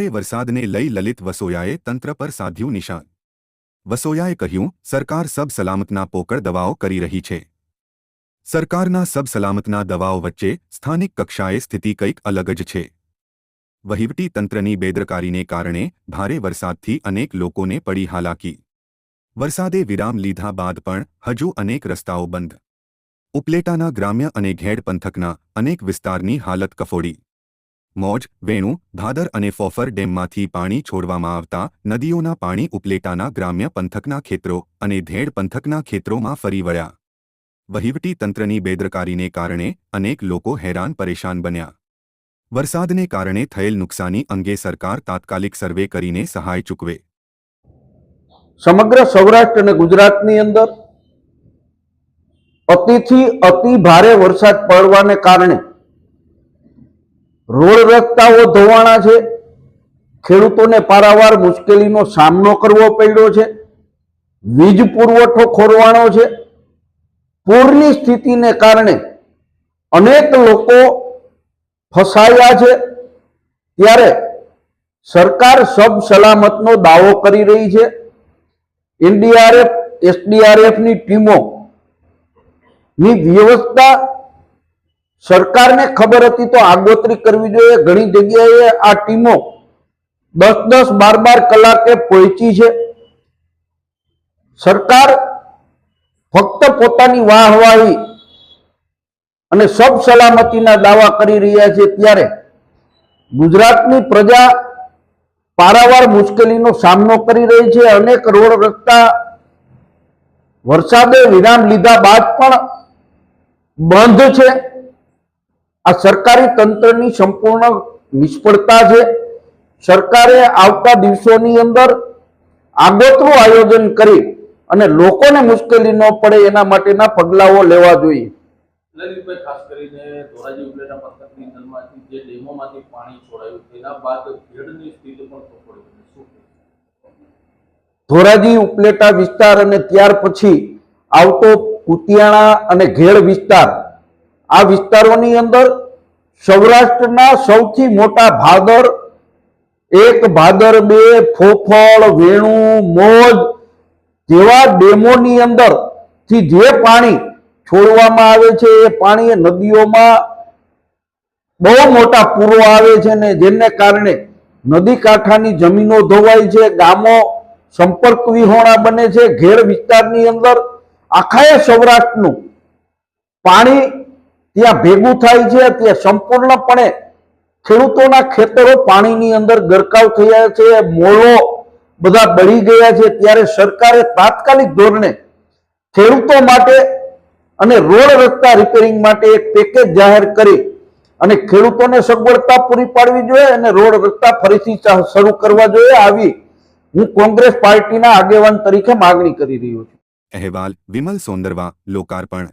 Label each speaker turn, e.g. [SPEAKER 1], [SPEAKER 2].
[SPEAKER 1] ભારે વરસાદને લઈ લલિત વસોયાએ તંત્ર પર સાધ્યું નિશાન. વસોયાએ કહ્યું, સરકાર સબ સલામતના પોકળ દવાઓ કરી રહી છે. સરકારના સબ સલામતના દવાઓ વચ્ચે સ્થાનિક કક્ષાએ સ્થિતિ કંઈક અલગ જ છે. વહીવટી તંત્રની બેદરકારીને કારણે ભારે વરસાદથી અનેક લોકોને પડી હાલાકી. વરસાદે વિરામ લીધા બાદ પણ હજુ અનેક રસ્તાઓ બંધ. ઉપલેટાના ગ્રામ્ય અને ઘેડ પંથકના અનેક વિસ્તારની હાલત કફોડી. મોજ, વેણુ ભાદર અને ફોફર ડેમમાંથી પાણી છોડવામાં આવતા નદીઓના પાણી ઉપલેટાના ગ્રામ્ય પંથકના ખેતરો અને ધેડ પંથકના ખેતરોમાં ફરી વળ્યા. વહીવટી બેદરકારીને કારણે અનેક લોકો હેરાન પરેશાન બન્યા. વરસાદને કારણે થયેલ નુકસાની અંગે સરકાર તાત્કાલિક સર્વે કરીને સહાય ચૂકવે.
[SPEAKER 2] સમગ્ર સૌરાષ્ટ્ર અને ગુજરાતની અંદર અતિથી અતિ ભારે વરસાદ પડવાને કારણે રોડ રસ્તાઓ ધોવાણા છે. ખેડૂતોને પારાવાર મુશ્કેલીનો સામનો કરવો પડ્યો છે. વીજ પુરવઠો ખોરવાનો છે. પૂરની સ્થિતિને કારણે અનેક લોકો ફસાયા છે. ત્યારે સરકાર સબ સલામતનો દાવો કરી રહી છે. એનડીઆરએફ, એસડીઆરએફની ટીમો ની વ્યવસ્થા સરકારને ખબર હતી તો આગોતરી કરવી જોઈએ. ઘણી જગ્યાએ આ ટીમો દસ દસ બાર બાર કલાકે પહોંચી છે. સરકાર ફક્ત પોતાની વાહવાહી અને સબ સલામતીના દાવા કરી રહ્યા છે ત્યારે ગુજરાતની પ્રજા પારાવાર મુશ્કેલીનો સામનો કરી રહી છે. અનેક રોડ રસ્તા વરસાદે વિરામ લીધા બાદ પણ બંધ છે. આ સરકારી તંત્રની સંપૂર્ણ નિષ્ફળતા છે. સરકારે આવતા દિવસોની અંદર આગોતરું આયોજન કરી અને લોકોને મુશ્કેલી ન પડે એના માટેના પગલાઓ લેવા જોઈએ.
[SPEAKER 3] ખાસ કરીને ધોરાજી ઉપલેટા પંથકની અંદરમાંથી જે ડેમોમાંથી પાણી છોડાયું તેના બાદ ખેડની સ્થિતિ પણ કફોડી બની શું કહેશો?
[SPEAKER 2] ધોરાજી ઉપલેટા વિસ્તાર અને ત્યાર પછી આવતો કુતિયાણા અને ઘેડ વિસ્તાર આ વિસ્તારોની અંદર સૌરાષ્ટ્રના સૌથી મોટા ભાદર, એક ભાદર બે, ફોફળ, વેણુ, મોજ જેવા ડેમોની અંદરથી જે પાણી છોડવામાં આવે છે, એ પાણી નદીઓમાં બહુ મોટા પૂરો આવે છે ને જેને કારણે નદી કાંઠાની જમીનો ધોવાય છે, ગામો સંપર્ક વિહોણા બને છે, ઘેર વિસ્તારની અંદર આખાએ સૌરાષ્ટ્રનું પાણી ત્યાં ભેગું થાય છે, ત્યાં સંપૂર્ણપણે ખેડૂતોના ખેતરો પાણીની અંદર ગરકાવ થયા છે મોળો બધા બળી ગયા છે. ત્યારે સરકારે તાત્કાલિક ધોરણે ખેડૂતો માટે અને રોડ રસ્તા રિપેરિંગ માટે એક પેકેજ જાહેર કરી અને ખેડૂતોને સગવડતા પૂરી પાડવી જોઈએ અને રોડ રસ્તા ફરીથી શરૂ કરવા જોઈએ આવી હું કોંગ્રેસ પાર્ટીના આગેવાન તરીકે માગણી કરી રહ્યો છું.
[SPEAKER 1] અહેવાલ વિમલ સોંદરવા, લોકાર્પણ.